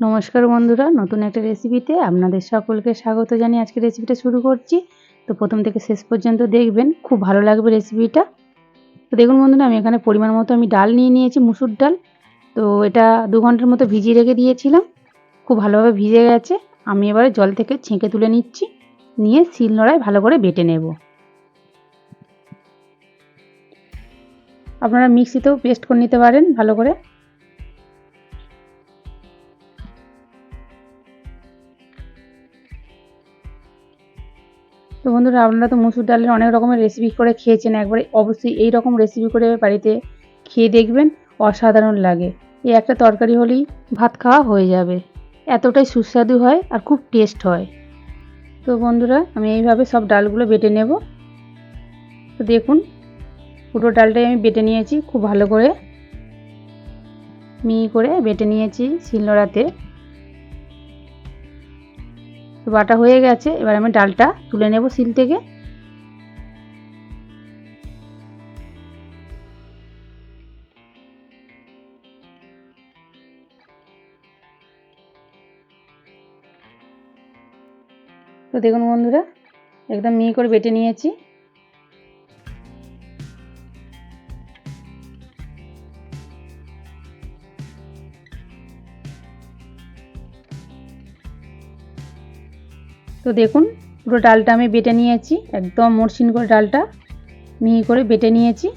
নমস্কার বন্ধুরা, নতুন একটা রেসিপিতে আপনাদের সকলকে স্বাগত জানিয়ে আজকে রেসিপিটা শুরু করছি। তো প্রথম থেকে শেষ পর্যন্ত দেখবেন, খুব ভালো লাগবে রেসিপিটা তো দেখুন বন্ধুরা, আমি এখানে পরিমাণ মতো আমি ডাল নিয়ে নিয়েছি, মুসুর ডাল। তো এটা দু ঘণ্টার মতো ভিজিয়ে রেখে দিয়েছিলাম। খুব ভালোভাবে ভিজে গেছে। আমি এবারে জল থেকে ছেঁকে তুলে নিচ্ছি। নিয়ে শিল নোড়ায় ভালো করে বেটে নেব। আপনারা মিক্সিতেও পেস্ট করে নিতে পারেন ভালো করে। তো বন্ধুরা আপনারা তো মুসুর ডালের অনেক রকমের রেসিপি করে খেয়েছেন, একবারে অবশ্যই এই রকম রেসিপি করে বাড়িতে খেয়ে দেখবেন, অসাধারণ লাগে। এই একটা তরকারি হলেই ভাত খাওয়া হয়ে যাবে। এতটাই সুস্বাদু হয় আর খুব টেস্ট হয়। তো বন্ধুরা আমি এইভাবে সব ডালগুলো বেটে নেব। তো দেখুন, পুরো ডালটাই আমি বেটে নিয়েছি, খুব ভালো করে। মিহি করে বেটে নিয়েছি শিলনোড়াতে। বাটা হয়ে গেছে, এবার আমি ডালটা তুলে নেব শিল থেকে। তো দেখুন বন্ধুরা, একদম মিহি করে বেটে নিয়েছি। তো দেখুন, পুরো ডালটা আমি বেটে নিয়েছি, একদম মরসিন করে ডালটা মিহি করে বেটে নিয়েছি।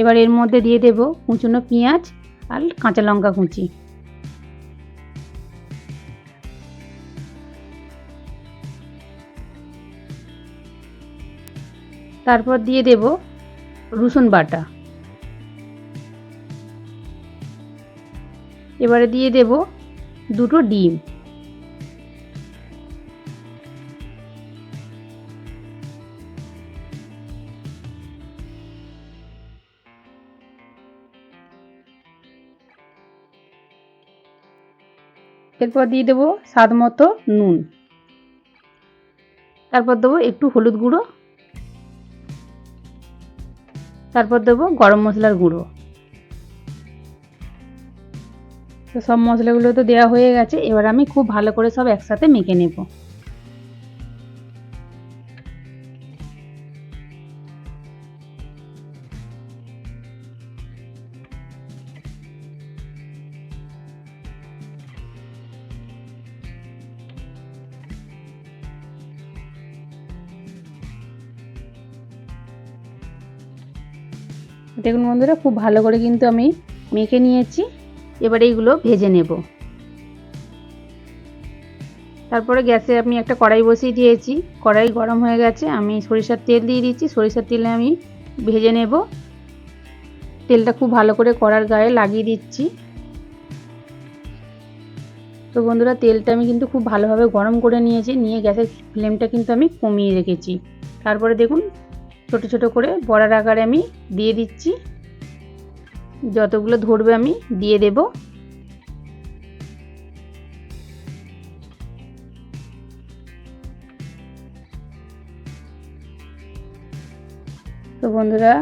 এবার এর মধ্যে দিয়ে দেব কুচুনো পেঁয়াজ আর কাঁচা লঙ্কা কুচি। তারপর দিয়ে দেব রসুন বাটা। এবারে দিয়ে দেব দুটো ডিম। এরপর দিয়ে দেবো স্বাদ মতো নুন। তারপর দেবো একটু হলুদ গুঁড়ো। তারপর দেবো গরম মশলার গুঁড়ো। তো সব মশলাগুলো তো দেওয়া হয়ে গেছে, এবার আমি খুব ভালো করে সব একসাথে মেখে নেব। দেখুন বন্ধুরা, খুব ভালো করে কিন্তু আমি মেখে নিয়েছি। এবার এইগুলো ভেজে নেব। তারপরে গ্যাসে আমি একটা কড়াই বসিয়ে দিয়েছি। কড়াই গরম হয়ে গেছে, আমি সরিষার তেল দিয়ে দিচ্ছি। সরিষার তেলে আমি ভেজে নেব। তেলটা খুব ভালো করে কড়ার গায়ে লাগিয়ে দিচ্ছি। তো বন্ধুরা, তেলটা আমি কিন্তু খুব ভালোভাবে গরম করে নিয়েছি। নিয়ে গ্যাসের ফ্লেমটা কিন্তু আমি কমিয়ে রেখেছি। তারপরে দেখুন ছোট ছোট করে বড়ার আকারে আমি দিয়ে দিচ্ছি। যতগুলো ধরবে আমি দিয়ে দেব। তো বন্ধুরা,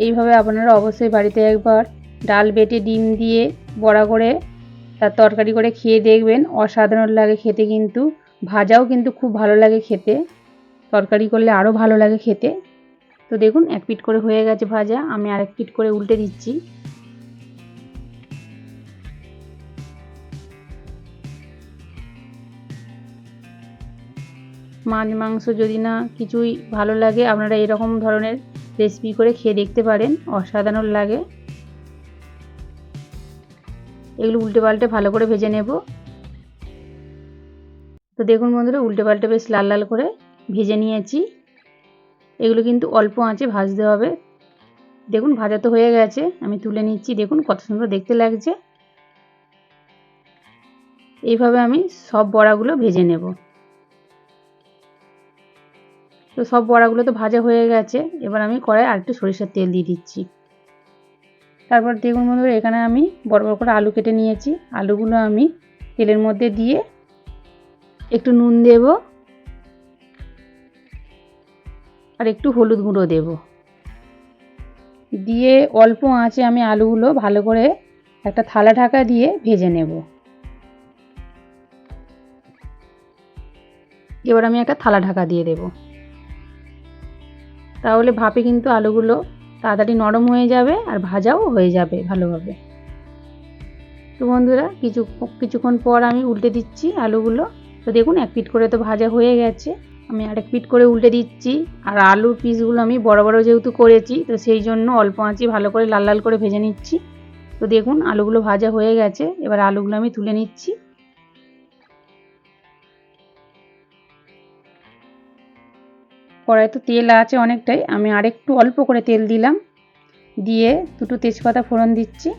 এইভাবে আপনারা অবশ্যই বাড়িতে একবার ডাল বেটে ডিম দিয়ে বড়া করে তার তরকারি করে খেয়ে দেখবেন। অসাধারণ লাগে খেতে কিন্তু। ভাজাও কিন্তু খুব ভালো লাগে খেতে। তরকারি করলে আরও ভালো লাগে খেতে। তো দেখুন, এক পিট করে হয়ে গেছে ভাজা। আমি আরেক পিট করে উল্টে দিচ্ছি। মাছ, মাংস যদি না কিছুই ভালো লাগে, আপনারা এরকম ধরনের রেসিপি করে খেয়ে দেখতে পারেন। অসাধারণ লাগে। এগুলো উল্টে পাল্টে ভালো করে ভেজে নেব। তো দেখুন বন্ধুরা, উল্টে পাল্টে বেশ লাল লাল করে ভেজে নিয়েছি। এগুলো কিন্তু অল্প আঁচে ভাজতে হবে। দেখুন, ভাজা তো হয়ে গেছে। আমি তুলে নিচ্ছি। দেখুন, কত সুন্দর দেখতে লাগছে। এইভাবে আমি সব বড়াগুলো ভেজে নেব। তো সব বড়াগুলো তো ভাজা হয়ে গেছে। এবার আমি কড়াই আর একটু সরিষার তেল দিয়ে দিচ্ছি। তারপর দেখুন বন্ধুরা, এখানে আমি বড় বড় করে আলু কেটে নিয়েছি। আলুগুলো আমি তেলের মধ্যে দিয়ে একটু নুন দেবো। আর একটু হলুদ গুঁড়ো দেব। দিয়ে অল্প আঁচে আমি আলুগুলো ভালো করে একটা থালা ঢাকা দিয়ে ভেজে নেব। এবার আমি একটা থালা ঢাকা দিয়ে দেব। তাহলে ভাপে কিন্তু আলুগুলো তাড়াতাড়ি নরম হয়ে যাবে আর ভাজাও হয়ে যাবে ভালোভাবে। তো বন্ধুরা, কিছু কিছুক্ষণ পর আমি উল্টে দিচ্ছি আলুগুলো। তো দেখুন, এক পিট করে তো ভাজা হয়ে গেছে। আমি আরেক পিট করে উল্টে দিচ্ছি। আর আলুর পিসগুলো আমি বড় বড় যেহেতু করেছি, তো সেই জন্য অল্প আঁচি ভালো করে লাল লাল করে ভেজে নিচ্ছি। তো দেখুন, আলুগুলো ভাজা হয়ে গেছে। এবার আলুগুলো আমি তুলে নিচ্ছি। কড়াই তো তেল আছে অনেকটাই, আমি আরেকটু অল্প করে তেল দিলাম। দিয়ে দুটো তেজপাতা ফোড়ন দিচ্ছি।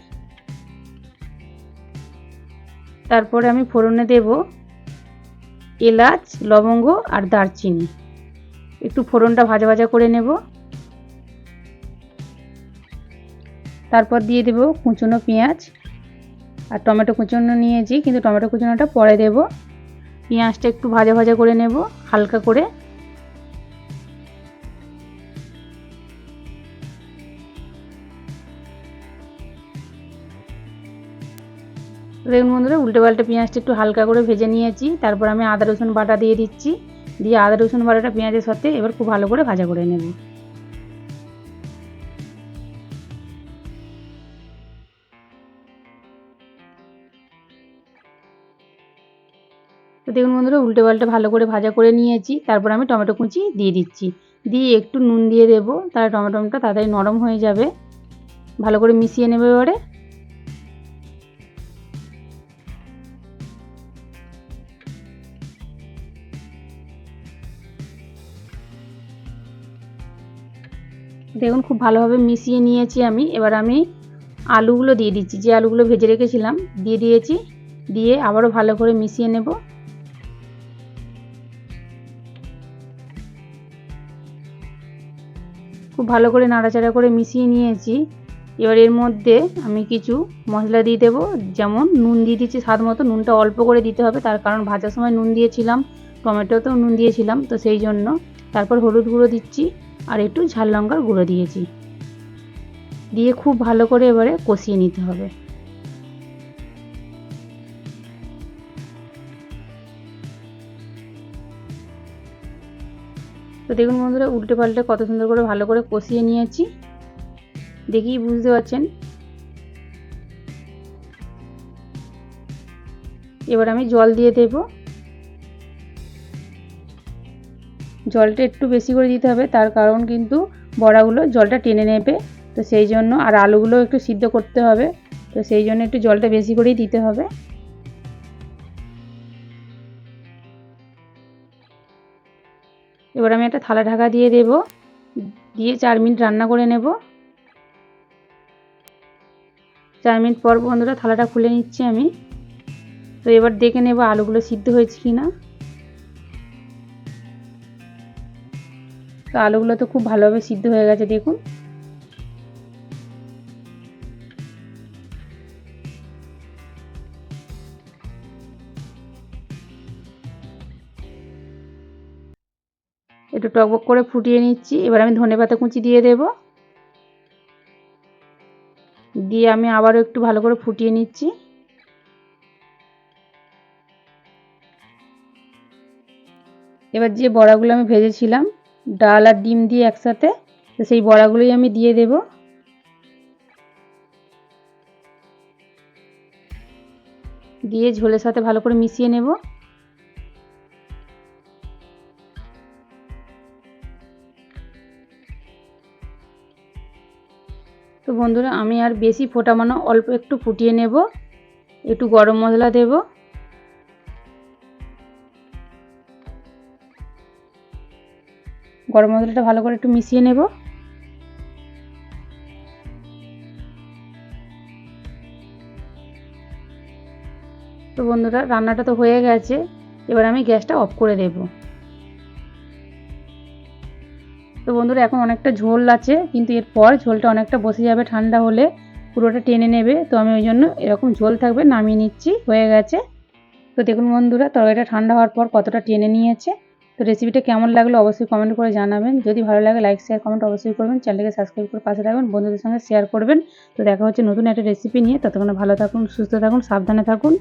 তারপরে আমি ফোড়নে দেব। এলাচ, লবঙ্গ আর দারচিনি। একটু ফোড়নটা ভাজা ভাজা করে নেব। তারপর দিয়ে দেব কুচনো পেঁয়াজ আর টমেটো কুচনো নিয়েছি, কিন্তু টমেটো কুচনোটা পরে দেব। পেঁয়াজটা একটু ভাজা ভাজা করে নেব, হালকা করে। দেখুন বন্ধুরা উল্টে পাল্টে পেঁয়াজটা একটু হালকা করে ভেজে নিয়েছি। তারপর আমি আদা, রসুন বাটা দিয়ে দিচ্ছি। দিয়ে আদা, রসুন বাটাটা পেঁয়াজের সাথে এবার খুব ভালো করে ভাজা করে নেব। তো দেখুন বন্ধুরা উল্টে পাল্টে ভালো করে ভাজা করে নিয়েছি। তারপর আমি টমেটো কুচি দিয়ে দিচ্ছি। দিয়ে একটু নুন দিয়ে দেবো। তাহলে টমেটোটা তাড়াতাড়ি নরম হয়ে যাবে। ভালো করে মিশিয়ে নেবে এবারে। দেখুন, খুব ভালোভাবে মিশিয়ে নিয়েছি আমি। এবার আমি আলুগুলো দিয়ে দিচ্ছি। যে আলুগুলো ভেজে রেখেছিলাম, দিয়ে দিয়েছি। দিয়ে আবারও ভালো করে মিশিয়ে নেব। খুব ভালো করে নাড়াচাড়া করে মিশিয়ে নিয়েছি। এবার এর মধ্যে আমি কিছু মশলা দিয়ে দেবো। যেমন নুন দিয়ে দিচ্ছি, স্বাদ মতো। নুনটা অল্প করে দিতে হবে। তার কারণ ভাজার সময় নুন দিয়েছিলাম, টমেটোতেও নুন দিয়েছিলাম। তো সেই জন্য তারপর হলুদ গুঁড়ো দিচ্ছি। আর একটু ঝাল লঙ্কার গুঁড়ো দিয়েছি। দিয়ে খুব ভালো করে এবারে কষিয়ে নিতে হবে। তো দেখুন বন্ধুরা, উল্টে পাল্টে কত সুন্দর করে ভালো করে কষিয়ে নিয়েছি। দেখেই বুঝতে পারছেন। এবার আমি জল দিয়ে দেবো। জলটা একটু বেশি করে দিতে হবে, তার কারণ কিন্তু বড়াগুলো জলটা টেনে নেবে। তো সেই জন্য আর আলুগুলো একটু সিদ্ধ করতে হবে, তো সেই জন্য একটু জলটা বেশি করেই দিতে হবে। এবার আমি একটা থালা ঢাকা দিয়ে দেব, দিয়ে চার মিনিট রান্না করে নেব। চার মিনিট পর বন্ধুরা থালাটা খুলে নিচ্ছি আমি। তো এবার দেখে নেব আলুগুলো সিদ্ধ হয়েছে কি না তো আলুগুলো তো খুব ভালোভাবে সিদ্ধ হয়ে গেছে, দেখুন। একটু টকবক করে ফুটিয়ে নিচ্ছি। এবার আমি ধনে পাতা কুচি দিয়ে দেব। দিয়ে আমি আবারও একটু ভালো করে ফুটিয়ে নিচ্ছি। এবার যে বড়াগুলো আমি ভেজেছিলাম ডাল আর ডিম দিয়ে একসাথে, তো সেই বড়াগুলোই আমি দিয়ে দেব। দিয়ে ঝোলের সাথে ভালো করে মিশিয়ে নেব। তো বন্ধুরা, আমি আর বেশি ফোটামানো অল্প একটু ফুটিয়ে নেব। একটু গরম মশলা দেবো। গরম মশলাটা ভালো করে একটু মিশিয়ে নেব। তো বন্ধুরা, রান্নাটা তো হয়ে গেছে। এবার আমি গ্যাসটা অফ করে দেব। তো বন্ধুরা, এখন অনেকটা ঝোল আছে, কিন্তু এরপর ঝোলটা অনেকটা বসে যাবে ঠান্ডা হলে, পুরোটা টেনে নেবে। তো আমি ওই জন্য এরকম ঝোল থাকবে, নামিয়ে নিচ্ছি, হয়ে গেছে। তো দেখুন বন্ধুরা, তরকারিটা ঠান্ডা হওয়ার পর কতটা টেনে নিয়েছে। তো রেসিপিটা কেমন লাগল অবশ্যই কমেন্ট করে জানাবেন। যদি ভালো লাগে লাইক শেয়ার কমেন্ট অবশ্যই করবেন। চ্যানেলকে সাবস্ক্রাইব করে পাশে থাকবেন বন্ধুদের সঙ্গে শেয়ার করবেন। তো দেখা হচ্ছে নতুন একটা রেসিপি নিয়ে। ততক্ষণে ভালো থাকুন, সুস্থ থাকুন, সাবধানে থাকুন।